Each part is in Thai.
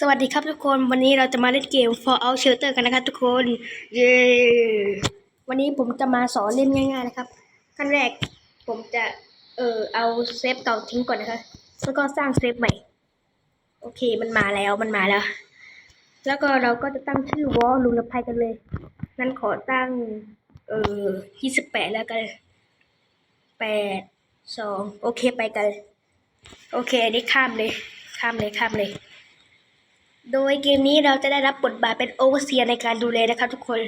สวัสดีครับทุกคนวันนี้เราจะมาเล่นเกม Fallout Shelter กันนะครับทุกคนเย้วันนี้ผมจะมาสอนเล่นง่าย ๆ นะครับ ขั้นแรกผมจะเออเอาเซฟเก่าทิ้งก่อนนะครับแล้วก็สร้างเซฟใหม่ โอเคมันมาแล้วมันมาแล้ว แล้วก็เราก็จะตั้งชื่อวอลลุงกับภัยกันเลยนั้นขอตั้ง เออยี่สิบแปดแล้วกันแปดสองโอเคไปกัน โอเคอันนี้ข้ามเลย ข้ามเลยข้ามเลย โดยเกมนี้เราจะได้รับบทบาทเป็นโอเวอร์เซียในการดูแลนะครับทุกคน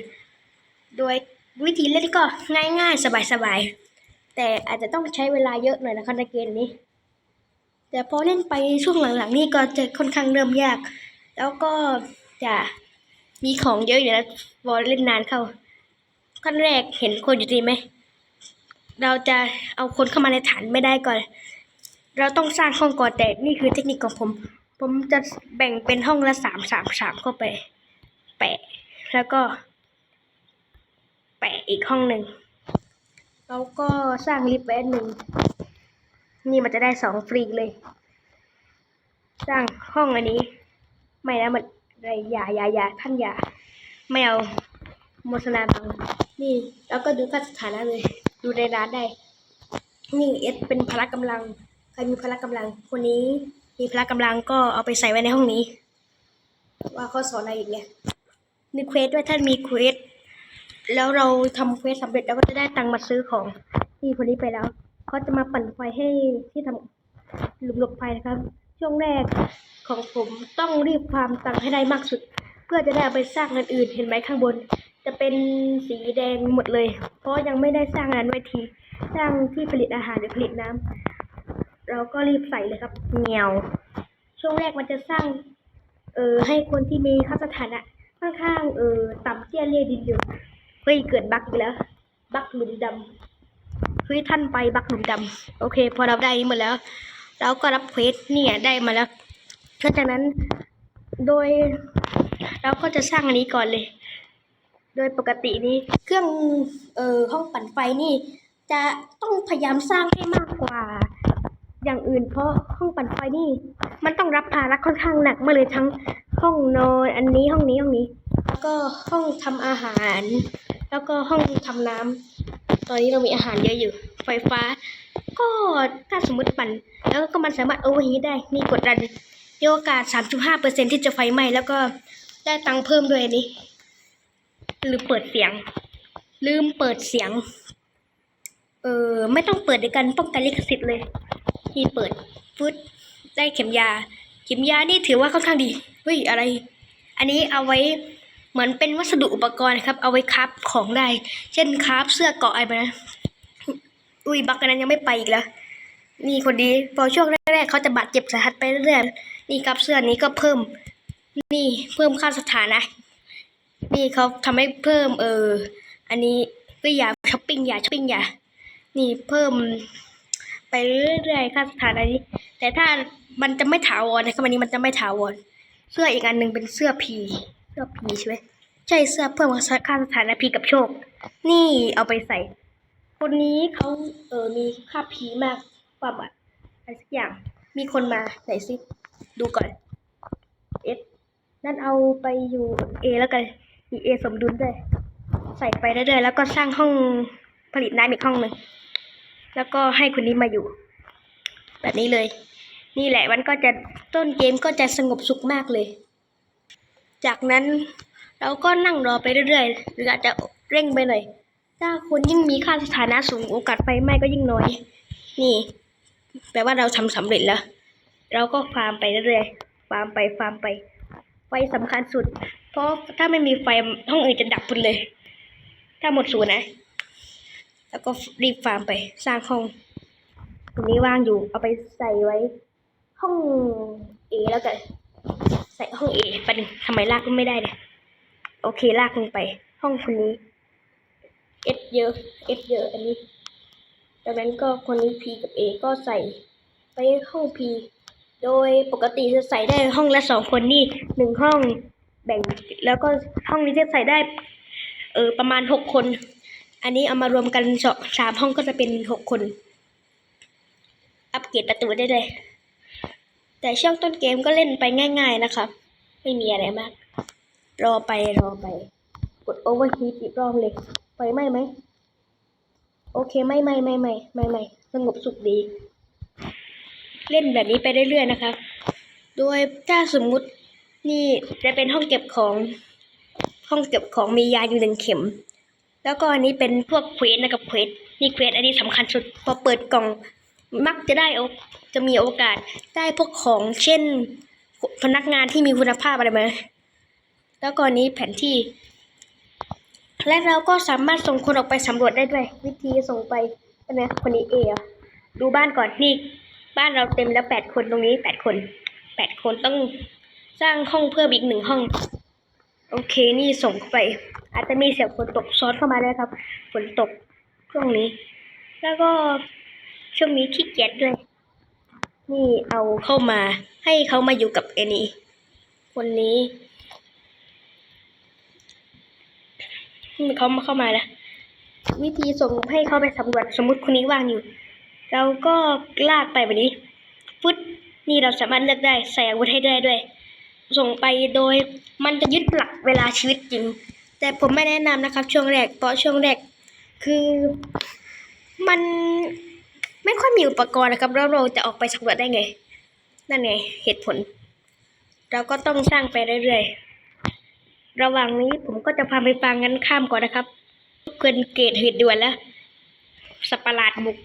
โดยวิธีเล่นก็ง่ายๆ สบายๆ แต่อาจจะต้องใช้เวลาเยอะหน่อยนะคะในเกมนี้ แต่พอเล่นไปช่วงหลังๆ นี่ก็จะค่อนข้างเริ่มยาก แล้วก็จะมีของเยอะอยู่นะพอเล่นนานเข้า ขั้นแรกเห็นคนอยู่ดีไหม เราจะเอาคนเข้ามาในฐานไม่ได้ก่อน เราต้องสร้างห้องก่อนแต่นี่คือเทคนิคของผม ผมจะแบ่งเป็นห้องละสามสามสามเข้าไป แปะ แล้วก็ แปะอีกห้องหนึ่งแล้วก็สร้างลิฟต์ไว้อันหนึ่งนี่มันจะได้สองฟรีเลย สร้างห้องอันนี้ ไม่นะมันอะไรอย่าอย่าอย่าท่านอย่าไม่เอาโมสนาบังนี่ แล้วก็ดูค่าสถานะเลย ดูในร้านได้ นี่เอสเป็นพละกำลัง ใครมีพละกำลังคนนี้ มีพละกำลังก็เอาไปใส่ไว้ในห้องนี้ ว่าเขาสอนอะไรอีกเนี่ยมีเควสด้วยท่านมีเควสแล้วเราทำเควสสำเร็จแล้วก็จะได้ตังค์มาซื้อของนี่คนนี้ไปแล้วเขาจะมาปั่นไฟให้ที่ทำหลุมหลบภัยนะครับ ช่วงแรกของผมต้องรีบฟามตังค์ให้ได้มากสุด เพื่อจะได้เอาไปสร้างอันอื่นเห็นไหมข้างบน จะเป็นสีแดงหมดเลย เพราะยังไม่ได้สร้างงานไว้ทีสร้างที่ผลิตอาหารหรือผลิตน้ำ เราก็รีบใส่เลยครับเงียวช่วงแรกมันจะสร้าง เออให้คนที่มีค่าสถานะค่อนข้างเออต่ำเตี้ยเรียดินอยู่เฮ้ยเกิดบั๊กอีกแล้ว บั๊กหลุมดำเฮ้ยท่านไปบั๊กหลุมดำโอเค พอเราได้นี้หมดแล้ว เราก็รับเควสเนี่ยได้มาแล้วหลังจากนั้นโดยเราก็จะสร้างอันนี้ก่อนเลย โดยปกตินี้เครื่องเอ่อห้องปั่นไฟนี่ จะต้องพยายามสร้างให้มากกว่า อย่างอื่นเพราะห้องปั่นไฟนี่ มันต้องรับภาระค่อนข้างหนักมาเลยทั้งห้องนอนอันนี้ห้องนี้ห้องนี้ แล้วก็ห้องทำอาหาร แล้วก็ห้องทำน้ำตอนนี้เรามีอาหารเยอะอยู่ ไฟฟ้า ก็ถ้าสมมติปั่น แล้วก็มันสามารถโอเวอร์ฮีทได้มีกดดันมีโอกาส 3.5%ที่จะไฟไหม้แล้วก็ได้ตังค์เพิ่มด้วยอันนี้ลืมเปิดเสียง ลืมเปิดเสียง เออไม่ต้องเปิดในการป้องกันลิขสิทธิ์เลย ที่เปิดฟึดได้เข็มยา เข็มยานี่ถือว่าค่อนข้างดีเฮ้ยอะไร อันนี้เอาไว้เหมือนเป็นวัสดุอุปกรณ์ครับ เอาไว้คราฟของได้ เช่นคราฟเสื้อเกาะอะไรนั้นอุ้ยบักกันนั้นยังไม่ไปอีกแล้วนี่คนดีพอช่วงแรกๆเขาจะบาดเจ็บสาหัสไปเรื่อยๆนี่ครับเสื้อนี้ก็เพิ่ม นี่เพิ่มค่าสถานะ นี่เขาทำให้เพิ่มเออ อันนี้ก็อย่าช้อปปิ้งอย่าช้อปปิ้งอย่านี่เพิ่ม เรื่อยๆค่าสถานะนี้แต่ถ้ามันจะไม่ถาวรนะครับวันนี้มันจะไม่ถาวรเสื้ออีกอันหนึ่งเป็นเสื้อพีเสื้อพีใช่ไหมใช่เสื้อเพิ่มค่าสถานะพีกับโชค นี่เอาไปใส่ คนนี้เขาเออมีค่าพีมากกว่าแบบอะไรสักอย่าง มีคนมาไหนซิดูก่อนเอสนั่นเอาไปอยู่เอแล้วกันมีเอสมดุลด้วยใส่ไปเรื่อยๆแล้วก็สร้างห้องผลิตน้ำอีกห้องหนึ่ง แล้วก็ให้คนนี้มาอยู่ แบบนี้เลย นี่แหละมันก็จะต้นเกมก็จะสงบสุขมากเลย จากนั้นเราก็นั่งรอไปเรื่อยๆ หรืออาจจะเร่งไปหน่อย ถ้าคนยิ่งมีค่าสถานะสูงโอกาสไฟไหม้ก็ยิ่งน้อย นี่แปลว่าเราทำสำเร็จแล้ว เราก็ฟาร์มไปเรื่อยๆ ฟาร์มไปฟาร์มไป ไฟสำคัญสุด เพราะถ้าไม่มีไฟห้องอื่นจะดับหมดเลย ถ้าหมดศูนย์นะ แล้วก็รีบฟาร์มไป สร้างห้อง ตรงนี้ว่างอยู่ เอาไปใส่ไว้ ห้องเอแล้วกัน ใส่ห้องเอไปหนึ่งทำไมลากไม่ได้เนี่ยโอเคลากลงไป ห้องคนนี้เอสเยอะเอสเยอะ อันนี้ จากนั้นก็คนนี้พีกับเอก็ใส่ไปห้องพีโดยปกติจะใส่ได้ห้องละสองคนนี่หนึ่งห้องแบ่ง แล้วก็ห้องนี้จะใส่ได้ เออประมาณหกคน อันนี้เอามารวมกันสามห้องก็จะเป็นหกคน อัปเกรดประตูได้เลย แต่ช่วงต้นเกมก็เล่นไปง่าย ๆนะครับไม่มีอะไรมาก รอไปรอไป กดโอเวอร์ฮีทอีกรอบเลยไฟไหมไหม โอเคไม่ไม่ไม่ไม่ไม่ไม่สงบสุขดี เล่นแบบนี้ไปเรื่อยๆนะครับโดยถ้าสมมุตินี่จะเป็นห้องเก็บของ ห้องเก็บของมียาอยู่หนึ่งเข็ม แล้วก็อันนี้เป็นพวกเควสนะครับเควสนี่เควสอันนี้สำคัญสุดพอเปิดกล่องมักจะได้จะมีโอกาสได้พวกของเช่น พนักงานที่มีคุณภาพอะไรมาแล้วก็อันนี้แผนที่ และเราก็สามารถส่งคนออกไปสำรวจได้ด้วย วิธีส่งไปใช่ไหมคนนี้เอดูบ้านก่อนนี่บ้านเราเต็มแล้วแปดคนตรงนี้แปดคนแปดคนต้องสร้างห้องเพิ่มอีกหนึ่งห้อง โอเคนี่ส่งไป อาจจะมีเสียงฝนตกซ้อนเข้ามาด้วยครับ ฝนตกช่วงนี้ แล้วก็ช่วงนี้ขี้เกียจด้วย นี่เอาเข้ามาให้เขามาอยู่กับเอนี่คนนี้นี่เขามาเข้ามาแล้ววิธีส่งให้เขาไปสำรวจสมมติคนนี้ว่างอยู่ เราก็ลากไปแบบนี้ฟุตนี่เราสามารถเลือกได้ใส่อาวุธให้ได้ด้วย ส่งไปโดยมันจะยึดหลักเวลาชีวิตจริง แต่ผมไม่แนะนำนะครับ ช่วงแรกเพราะช่วงแรกคือมันไม่ค่อยมีอุปกรณ์นะครับแล้วเราจะออกไปสำรวจได้ไง นั่นไงเหตุผล เราก็ต้องสร้างไปเรื่อยๆ ระหว่างนี้ผมก็จะพาไปฟังกันข้ามก่อนนะครับเกินเกตเหตุด่วนแล้วสัตว์ประหลาดบุก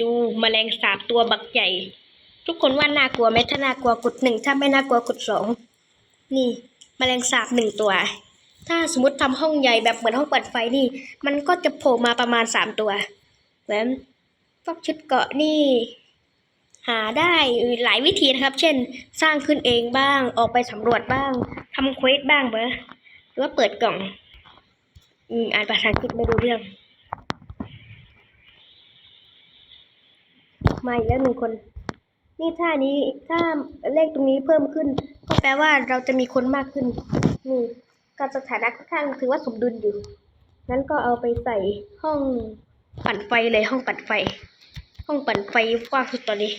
ดูแมลงสาบตัวบักใหญ่ ทุกคนว่าน่ากลัวไหมถ้าน่ากลัวกดหนึ่งถ้าไม่น่ากลัวกดสองนี่แมลงสาบหนึ่งตัว ถ้าสมมติทำห้องใหญ่แบบเหมือนห้องเปิดไฟนี่ มันก็จะโผล่มาประมาณสามตัวเหมือนพวกชุดเกาะนี่ หาได้หลายวิธีนะครับ เช่น สร้างขึ้นเองบ้าง ออกไปสำรวจบ้างทำเควสบ้างเบอหรือว่าเปิดกล่อง อืมอ่านภาษาอังกฤษไม่รู้เรื่อง มาอีกแล้วหนึ่งคน นี่ท่านี้ถ้าเลขตรงนี้เพิ่มขึ้น ก็แปลว่าเราจะมีคนมากขึ้น นี่ การสถานะค่อนข้างถือว่าสมดุลอยู่ นั้นก็เอาไปใส่ห้องปั่นไฟเลยห้องปั่นไฟ ห้องปั่นไฟกว้างสุดตอนนี้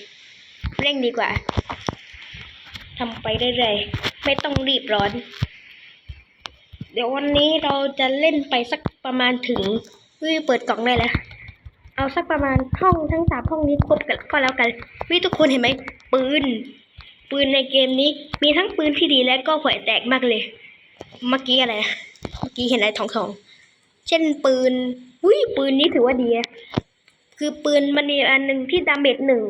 เร่งดีกว่าทำไปเรื่อยๆไม่ต้องรีบร้อน เดี๋ยววันนี้เราจะเล่นไปสักประมาณถึงเฮ้ยเปิดกล่องได้แล้วเอาสักประมาณห้องทั้งสามห้องนี้ครบกันก็แล้วกันวิทุกคนเห็นไหมปืน ปืนในเกมนี้มีทั้งปืนที่ดีและก็ห่วยแตกมากเลย เมื่อกี้อะไร เมื่อกี้เห็นอะไรทองทองเช่นปืนอุ้ยปืนนี้ถือว่าดี คือปืนมันมีอันหนึ่งที่ดาเมจหนึ่ง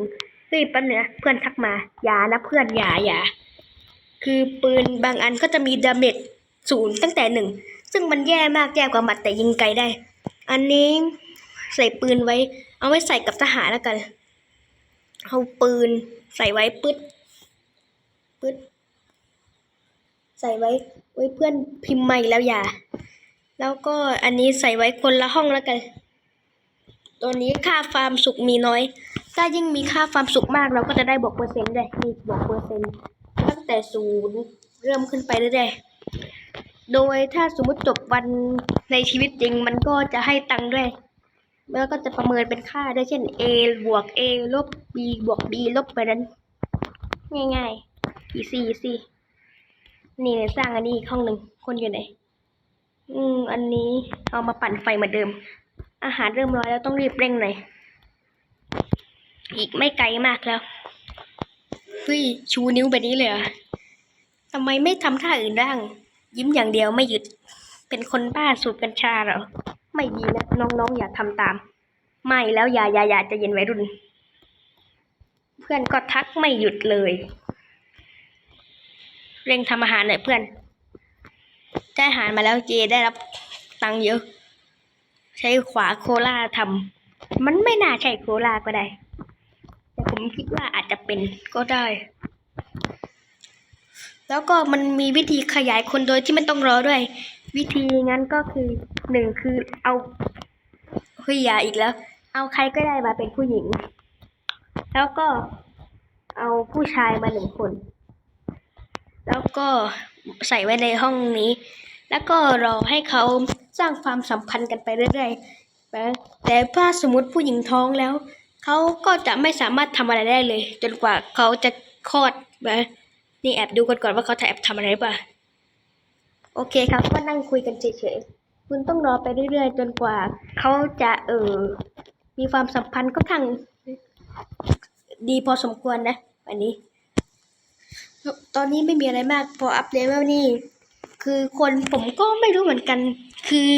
เฮ้ยป๊บนึงนะเพื่อนทักมา อย่านะเพื่อนอย่าอย่าคือปืนบางอันก็จะมีดาเมจศูนย์ตั้งแต่หนึ่ง ซึ่งมันแย่มากแย่กว่าหมัดแต่ยิงไกลได้ อันนี้ใส่ปืนไว้ เอาไว้ใส่กับทหารแล้วกัน เอาปืนใส่ไว้ปึ๊ดปึ๊ดใส่ไว้ไว้เพื่อนพิมพ์ใหม่แล้วอย่า แล้วก็อันนี้ใส่ไว้คนละห้องแล้วกัน ตัวนี้ค่าฟาร์มสุกมีน้อย ถ้ายิ่งมีค่าฟาร์มสุกมากเราก็จะได้บวกเปอร์เซ็นต์ด้วยนี่บวกเปอร์เซ็นต์ตั้งแต่ศูนย์เริ่มขึ้นไปเรื่อยๆ โดยถ้าสมมติจบวันในชีวิตจริงมันก็จะให้ตังค์ด้วย แล้วก็จะประเมินเป็นค่าได้เช่น A บวก A ลบ B บวก B ลบไปนั้น ง่ายๆ easy easy นี่สร้างอันนี้อีกห้องหนึ่งคนอยู่ไหน อืม อันนี้เอามาปั่นไฟเหมือนเดิม อาหารเริ่มร้อยแล้วต้องรีบเร่งหน่อย อีกไม่ไกลมากแล้วเฮ้ยชูนิ้วแบบนี้เลยเหรอทำไมไม่ทำท่าอื่นบ้าง ยิ้มอย่างเดียวไม่หยุด เป็นคนบ้าสูบกัญชาเหรอ ไม่ดีนะ น้องๆอย่าทำตาม ไม่แล้วอย่าอย่าอย่าจะเย็นไว้รุ่น เพื่อนก็ทักไม่หยุดเลย เร่งทำอาหารหน่อยเพื่อนได้อาหารมาแล้วเจได้รับตังค์เยอะ ใช้ขวาโคล่าทำมันไม่น่าใช่โคล่าก็ได้ แต่ผมคิดว่าอาจจะเป็นก็ได้ แล้วก็มันมีวิธีขยายคนโดยที่ไม่ต้องรอด้วย วิธีงั้นก็คือหนึ่งคือเอาเฮ้ยอย่าอีกแล้ว เอาใครก็ได้มาเป็นผู้หญิง แล้วก็เอาผู้ชายมาหนึ่งคน แล้วก็ใส่ไว้ในห้องนี้ แล้วก็รอให้เขาสร้างความสัมพันธ์กันไปเรื่อยๆนะแต่ถ้าสมมติผู้หญิงท้องแล้ว เขาก็จะไม่สามารถทำอะไรได้เลย จนกว่าเขาจะคลอดนะนี่แอบดูกันก่อนว่าเขาจะแอบทำอะไรป่ะโอเคครับก็นั่งคุยกันเฉยๆคุณต้องรอไปเรื่อยๆ จนกว่าเขาจะเออมีความสัมพันธ์ก็ทางดีพอสมควรนะอันนี้ ตอนนี้ไม่มีอะไรมาก พออัพเลเวลนี่ คือคนผมก็ไม่รู้เหมือนกัน คือ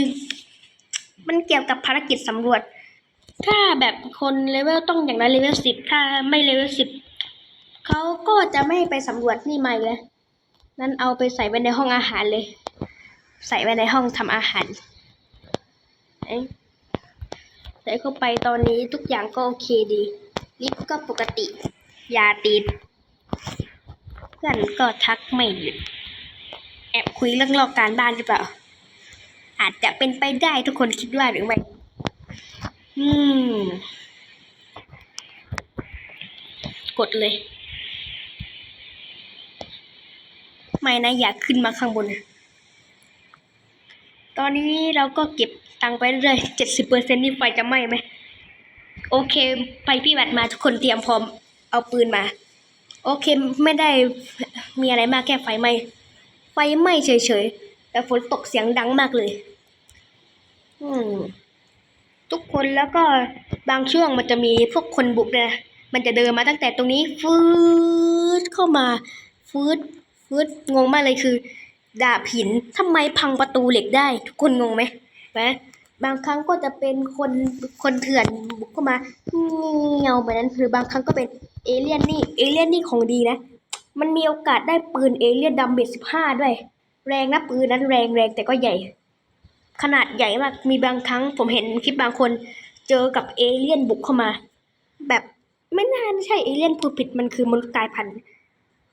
มันเกี่ยวกับภารกิจสำรวจ ถ้าแบบคนเลเวลต้องอย่างน้อยเลเวลสิบถ้าไม่เลเวลสิบเขาก็จะไม่ไปสำรวจนี่ใหม่เลยนั่นเอาไปใส่ไว้ในห้องอาหารเลย ใส่ไว้ในห้องทำอาหารเอ้ใส่เข้าไปตอนนี้ทุกอย่างก็โอเคดีลิฟต์ก็ปกติยาติด พื่อนก็ทักไม่หยุดแอบคุยเรื่องลอกการบ้านหรือเปล่า อาจจะเป็นไปได้ทุกคนคิดว่าหรือไม่ อืม กดเลย ไม่นะอยากขึ้นมาข้างบน ตอนนี้เราก็เก็บตังไปเรื่อยเจ็ดสิบเปอร์เซ็นนี่ไฟจะไหม้ไหม โอเคไฟพี่แบตมาทุกคนเตรียมพร้อม เอาปืนมา โอเคไม่ได้มีอะไรมากแค่ไฟไหม้ไฟไหม้เฉยๆ แต่ฝนตกเสียงดังมากเลย อืมทุกคนแล้วก็บางช่วงมันจะมีพวกคนบุกเนี่ยนะมันจะเดินมาตั้งแต่ตรงนี้ฟืดเข้ามาฟืดฟืดงงมากเลยคือดาบหินทำไมพังประตูเหล็กได้ ทุกคนงงไหมนะบางครั้งก็จะเป็นคนคนเถื่อนบุกเข้ามาเงียวแบบนั้นหรือบางครั้งก็เป็น เอเลี่ยนนี่เอเลี่ยนนี่ของดีนะ มันมีโอกาสได้ปืนเอเลี่ยนดัมเบลสิบห้าด้วย แรงนะปืนนั้นแรงแรงแต่ก็ใหญ่ ขนาดใหญ่มากมีบางครั้งผมเห็นคลิปบางคนเจอกับเอเลี่ยนบุกเข้ามา แบบไม่น่าใช่เอเลี่ยนพูดผิดมันคือมนุษย์กลายพันธุ์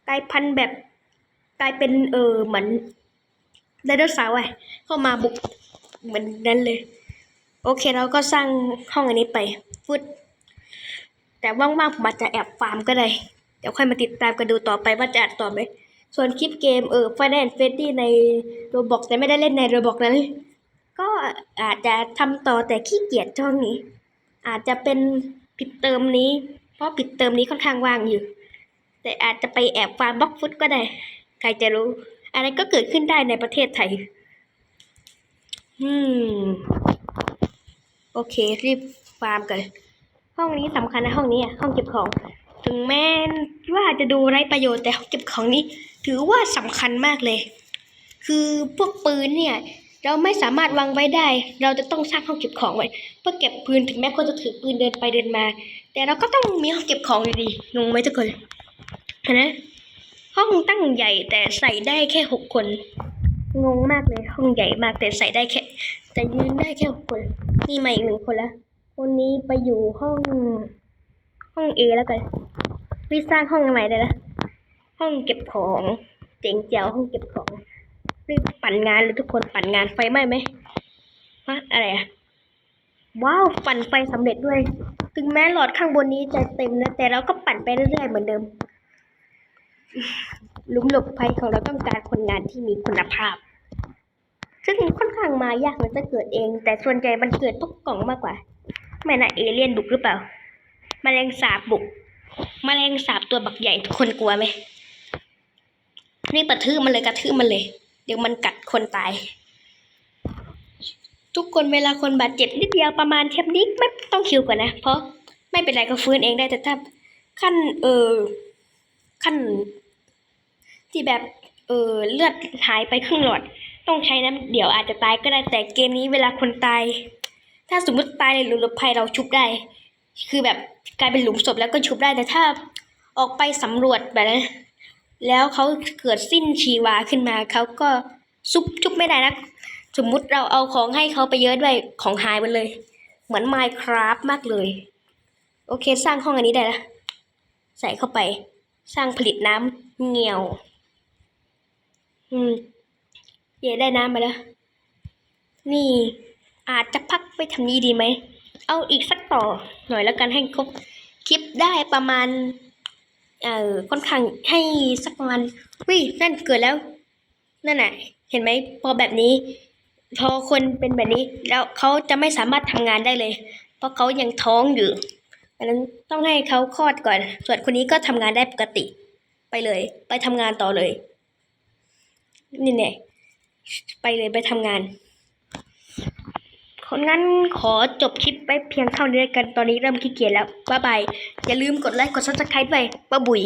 กลายพันธุ์แบบกลายเป็นเออเหมือนไดโนเสาร์อะเข้ามาบุกเหมือนนั้นเลย โอเคเราก็สร้างห้องอันนี้ไปฟุต แต่ว่างๆผมอาจจะแอบฟาร์มก็ได้ เดี๋ยวค่อยมาติดตามกันดูต่อไปว่าจะอัดต่อไหม ส่วนคลิปเกมเออ Final Fantasy ในโรบอกแต่ไม่ได้เล่นในโรบอกนั้นก็อาจจะทำต่อแต่ขี้เกียจช่วงนี้ อาจจะเป็นปิดเติมนี้ เพราะปิดเติมนี้ค่อนข้างว่างอยู่ แต่อาจจะไปแอบฟาร์มบล็อกฟุตก็ได้ ใครจะรู้ อะไรก็เกิดขึ้นได้ในประเทศไทย อืม โอเค รีบฟาร์มกัน ห้องนี้สำคัญนะห้องนี้อะห้องเก็บของ ถึงแม้ว่าจะดูไร้ประโยชน์แต่ห้องเก็บของนี้ ถือว่าสำคัญมากเลย คือพวกปืนเนี่ย เราไม่สามารถวางไว้ได้ เราจะต้องสร้างห้องเก็บของไว้เพื่อเก็บปืนถึงแม้คนจะถือปืนเดินไปเดินมา แต่เราก็ต้องมีห้องเก็บของอยู่ดีงงไหมทุกคนเห็นไหมห้องตั้งใหญ่แต่ใส่ได้แค่หกคนงงมากเลยห้องใหญ่มากแต่ใส่ได้แค่ แต่ยืนได้แค่หกคนนี่มาอีกหนึ่งคนละ คนนี้ไปอยู่ห้อง ห้องเอแล้วกันพี่สร้างห้องใหม่ได้ละห้องเก็บของเจ๋งเจ๋วห้องเก็บของรีบปั่นงานเลยทุกคนปั่นงานไฟไหม้ไหมฮะอะไรอะว้าวปั่นไฟสำเร็จด้วย ถึงแม้หลอดข้างบนนี้จะเต็มนะแต่เราก็ปั่นไปเรื่อยๆเหมือนเดิมลุมหลบภัยของเราต้องการคนงานที่มีคุณภาพ ซึ่งค่อนข้างมายากมันจะเกิดเอง แต่ส่วนใหญ่มันเกิดพวกกล่องมากกว่า ไม่น่ะเอเลี่ยนบุกหรือเปล่าแมลงสาบบุกแมลงสาบตัวบักใหญ่ทุกคนกลัวไหมนี่กระทืบมันเลยกระทืบมันเลย เดี๋ยวมันกัดคนตาย ทุกคนเวลาคนบาดเจ็บนิดเดียวประมาณแค่นี้ไม่ต้องคิวก่อนนะ เพราะไม่เป็นไรก็ฟื้นเองได้แต่ถ้าขั้นเออขั้น ที่แบบเออเลือดหายไปครึ่งหลอด ต้องใช้น้ำเดี๋ยวอาจจะตายก็ได้แต่เกมนี้เวลาคนตาย ถ้าสมมติตายในหลุมหลบภัยเราชุบได้ คือแบบกลายเป็นหลุมศพแล้วก็ชุบได้แต่ถ้าออกไปสำรวจแบบนั้นแล้วเขาเกิดสิ้นชีวาขึ้นมาเขาก็ซุบชุบไม่ได้นะสมมุติเราเอาของให้เขาไปเยอะด้วยของหายไปเลย เหมือน Minecraft มากเลย โอเคสร้างห้องอันนี้ได้ละใส่เข้าไป สร้างผลิตน้ำเงียว อืมเย่ได้น้ำมาแล้ว นี่ อาจจะพักไปทำนี้ดีไหม เอาอีกสักต่อหน่อยแล้วกันให้ครบคลิปได้ประมาณ เอ่อค่อนข้างให้สักประมาณวินั่นเกิดแล้ว นั่นน่ะ เห็นไหมพอแบบนี้ พอคนเป็นแบบนี้ แล้วเขาจะไม่สามารถทำงานได้เลย เพราะเขายังท้องอยู่ดังนั้นต้องให้เขาคลอดก่อน ส่วนคนนี้ก็ทำงานได้ปกติ ไปเลย ไปทำงานต่อเลย นี่แน่ไปเลยไปทำงาน งั้นขอจบคลิปไปเพียงเท่านี้แล้วกันตอนนี้เริ่มขี้เกียจแล้ว บ๊ายบาย อย่าลืมกดไลค์ กดซับสไครต์ไปบ๊าบุย